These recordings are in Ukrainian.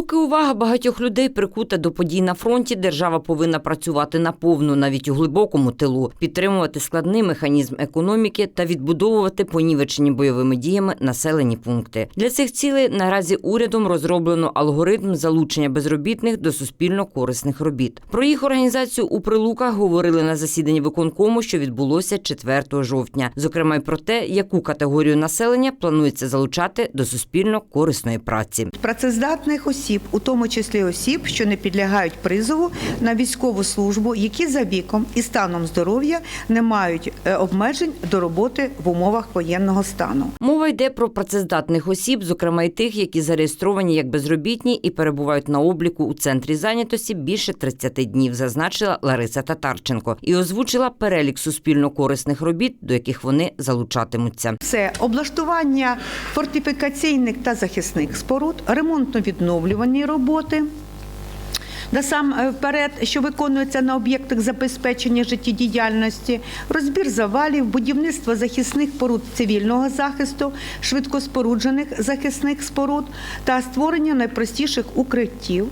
Поки увага багатьох людей прикута до подій на фронті, держава повинна працювати наповну, навіть у глибокому тилу, підтримувати складний механізм економіки та відбудовувати понівечені бойовими діями населені пункти. Для цих цілей наразі урядом розроблено алгоритм залучення безробітних до суспільно корисних робіт. Про їх організацію у прилуках говорили на засіданні виконкому, що відбулося 4 жовтня. Зокрема, й про те, яку категорію населення планується залучати до суспільно корисної праці. працездатних осіб, у тому числі осіб, що не підлягають призову на військову службу, які за віком і станом здоров'я не мають е, обмежень до роботи в умовах воєнного стану. Мова йде про працездатних осіб, зокрема й тих, які зареєстровані як безробітні і перебувають на обліку у центрі зайнятості більше 30 днів, зазначила Лариса Татарченко і озвучила перелік суспільно корисних робіт, до яких вони залучатимуться. Це облаштування фортифікаційних та захисних споруд, ремонтно-відновлювані роботи. Насамперед, що виконується на об'єктах забезпечення життєдіяльності, розбір завалів, будівництво захисних споруд цивільного захисту, швидкоспоруджених захисних споруд та створення найпростіших укриттів,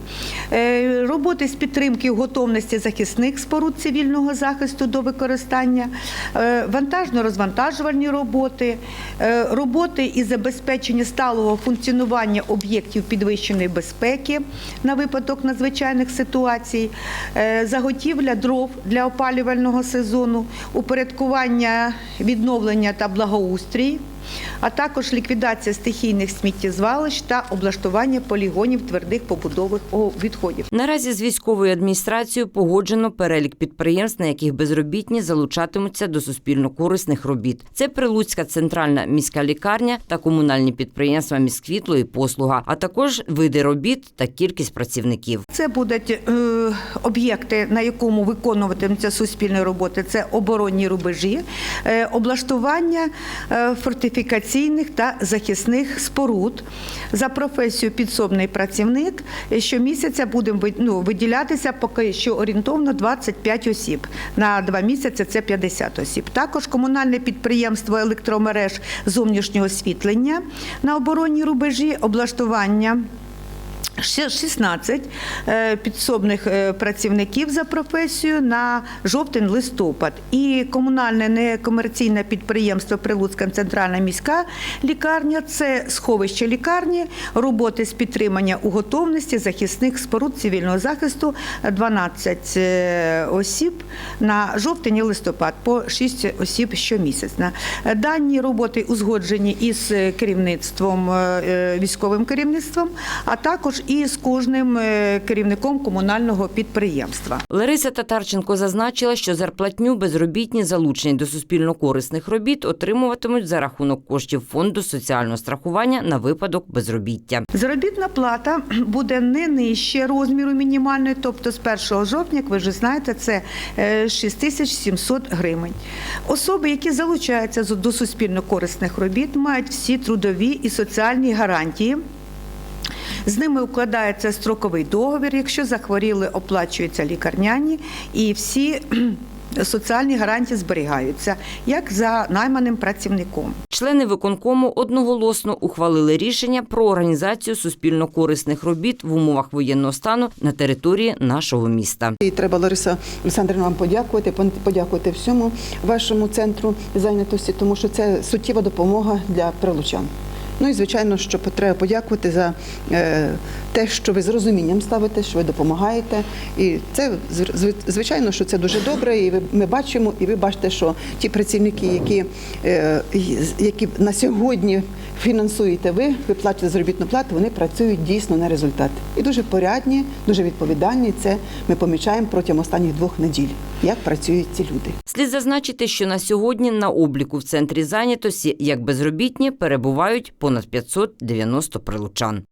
Е, роботи з підтримки готовності захисних споруд цивільного захисту до використання, е, вантажно-розвантажувальні роботи, е, роботи із забезпечення сталого функціонування об'єктів підвищеної безпеки на випадок надзвичайних ситуацій, е, заготівля дров для опалювального сезону, упорядкування відновлення та благоустрій. А також ліквідація стихійних сміттєзвалищ та облаштування полігонів твердих побудових відходів. Наразі з військовою адміністрацією погоджено перелік підприємств, на яких безробітні залучатимуться до суспільно корисних робіт. Це Прилуцька центральна міська лікарня та комунальні підприємства «Міськвітло» і послуга, а також види робіт та кількість працівників. Це будуть е, об'єкти, на якому виконуватимуться суспільні роботи. Це оборонні рубежі, е, облаштування е, фортифікаційних та захисних споруд. За професію підсобний працівник щомісяця буде ну, виділятися поки що орієнтовно 25 осіб. На два місяці це 50 осіб. Також комунальне підприємство електромереж зовнішнього освітлення на оборонні рубежі, облаштування. Ще 16 е, підсобних е, працівників за професією на жовтень-листопад. І комунальне некомерційне підприємство Прилуцька центральна міська лікарня це сховище лікарні, роботи з підтримання у готовності захисних споруд цивільного захисту 12 е, осіб на жовтень і листопад, по 6 осіб щомісяця. Дані роботи узгоджені із керівництвом, військовим керівництвом, а також і з кожним е, керівником комунального підприємства. Лариса Татарченко зазначила, що зарплатню безробітні залучені до суспільно корисних робіт отримуватимуть за рахунок коштів фонду соціального страхування на випадок безробіття. Заробітна плата буде не нижче розміру мінімальної, тобто з 1 жовтня, як ви вже знаєте, це е, 6700 гривень. Особи, які залучаються до суспільно корисних робіт, мають всі трудові і соціальні гарантії. З ними укладається строковий договір. Якщо захворіли, оплачуються лікарняні і всі соціальні гарантії зберігаються, як за найманим працівником. Члени виконкому одноголосно ухвалили рішення про організацію суспільно корисних робіт в умовах воєнного стану на території нашого міста. І треба, Лариса Олександрівна, вам подякувати, подякувати всьому вашому центру зайнятості, тому що це суттєва допомога для прилучан. Ну і звичайно, що треба подякувати за е, те, що ви з розумінням ставите, що ви допомагаєте. І це зв- зв- звичайно, що це дуже добре. І ми бачимо, і ви бачите, що ті працівники, які, е, які на сьогодні фінансуєте ви, ви платите заробітну плату, вони працюють дійсно на результат. І дуже порядні, дуже відповідальні. Це ми помічаємо протягом останніх двох неділь, як працюють ці люди. Слід зазначити, що на сьогодні на обліку в центрі зайнятості як безробітні перебувають понад 590 прилучан.